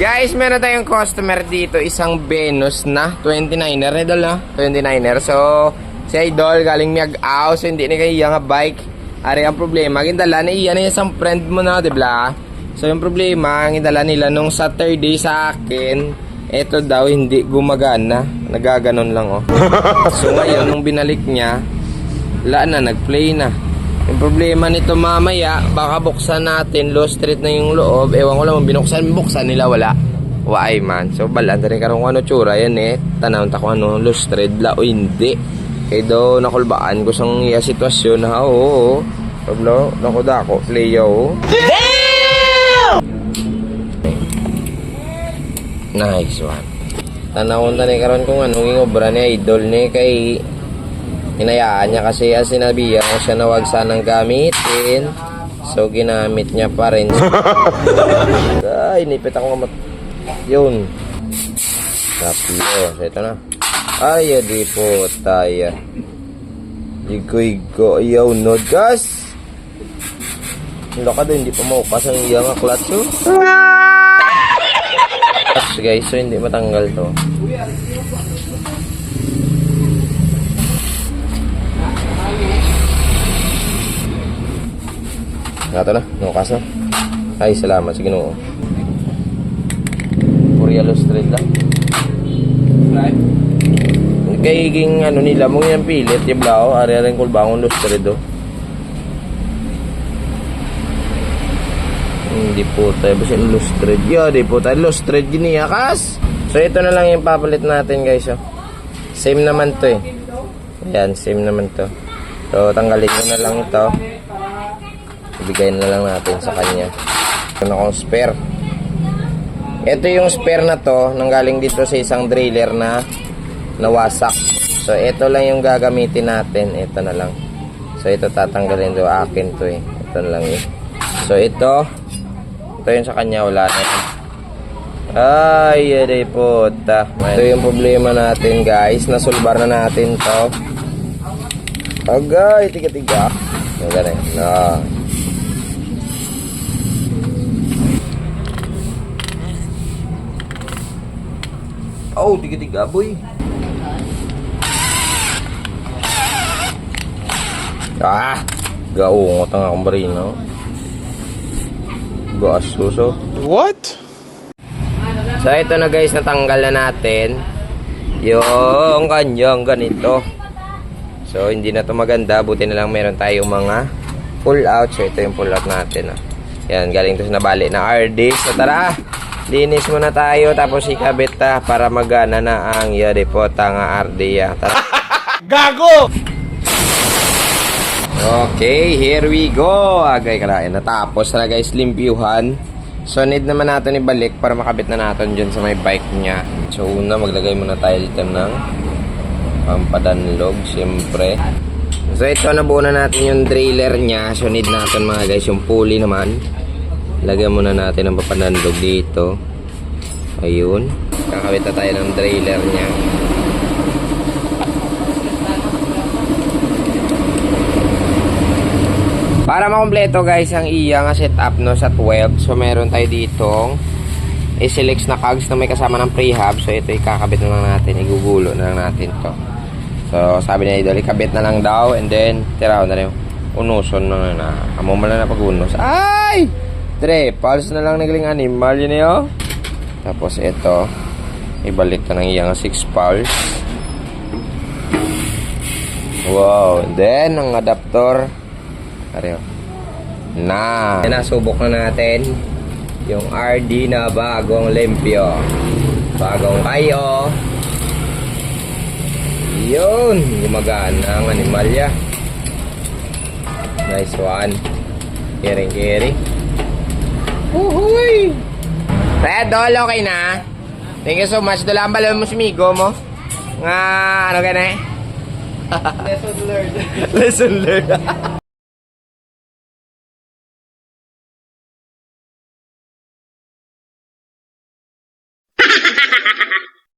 Guys, meron tayong customer dito, isang Venus na 29er, idol na 29er. So, si Idol galing Miag-Aw, so hindi na kayo nga bike. Ari ang problema, gindala na iyan na isang friend mo na, di ba? So, yung problema, ang gindala nila nung Saturday sa akin, eto daw hindi gumagana. Nagaganon lang, oh. so, ngayon, nung binalik niya, wala na, nag-play na. Yung problema nito mamaya, baka buksan natin, low street na yung loob. Ewan ko lang, binuksan, buksan nila, wala. Waay man. So, balan rin karong ano tsura, yan eh. Tanaw ta kung ano, low street la o hindi. Kaya daw, nakulbaan ko sang iya sitwasyon ha, oo. oo. Pablo, naku dako, play oh. Nice one. Tanawon ta ni karon kung anong ingobra ni idol ni kay hinayaan niya kasi ang sinabi niya siya na wag sanang gamitin. So ginamit niya pa rin. Ay, nipit ako nga mat... Yun. Tapio. So ito na. Ay, di po tayo. Igo-igo. Ayaw no, gas. Wala ka doon, hindi pa maupas ang iya nga clutch oh. Guys, so hindi matanggal to. Nato na, nukas na. Ay, salamat sa ginoo. Purialo Street lang. Kayiging ano nila, mong yung pilit, yung blao, ari rin kulbangon Street do. Hindi po tayo ba siya illustrate? Yo, di po tayo illustrate gini akas. So ito na lang yung papalit natin guys. Oh. Same naman to eh. Ayan, same naman to. So tanggalin ko na lang ito. Ibigay na lang natin sa kanya. Ito na akong spare. Ito yung spare na to, nanggaling dito sa isang driller na nawasak. So ito lang yung gagamitin natin. Ito na lang. So ito tatanggalin do akin to eh. Ito na lang yun. So ito, ito yun sa kanya, wala na. Ay, yari puta. Ito yung problema natin guys. Nasulbar na natin to. Agay, tiga-tiga. Yung ganun. No. Oh, tiga-tiga boy. Ah, gaungot ang akong barino. Gasuso. What? So ito na guys, natanggal na natin yung kanyang ganito. So hindi na to maganda, buti na lang meron tayong mga pull out. So ito yung pull out natin. Oh. Yan, galing to sa nabali na RD. So tara, linis muna tayo tapos ikabit ta para magana na ang yari po tanga RD ya. Tara. Gago! Okay, here we go. Agay kalain. Natapos na guys, limpyuhan. So, need naman natin ibalik para makabit na natin dyan sa may bike niya. So, una, maglagay muna tayo dito ng pampadanlog, siyempre. So, ito, nabuo na natin yung trailer niya. So, need natin mga guys, yung pulley naman. Lagyan muna natin ang pampadanlog dito. Ayun. Kakabit na tayo ng trailer niya. Para makompleto guys ang iya nga setup no sa 12. So meron tayo ditong SLX na cogs na may kasama ng prehab. So ito ikakabit na lang natin, igugulo na lang natin to. So sabi ni Idol, ikabit na lang daw and then tiraw na rin. Unuson na na. Lang na pag-unos. Ay! Tre, pulse na lang nagling animal yun eh oh. Tapos ito, ibalik na ng iya nga 6 pulse. Wow, then ang adapter Areo. Na. Nasubok na natin yung RD na bagong limpyo. Bagong kayo. Yun. Gumagana ang animalya. Nice one. Kering kering. Uhuy! Red Doll, okay na? Thank you so much. Dala ang balon mo si Migo mo. Nga, ano ka na eh? Lesson learned. Lesson learned.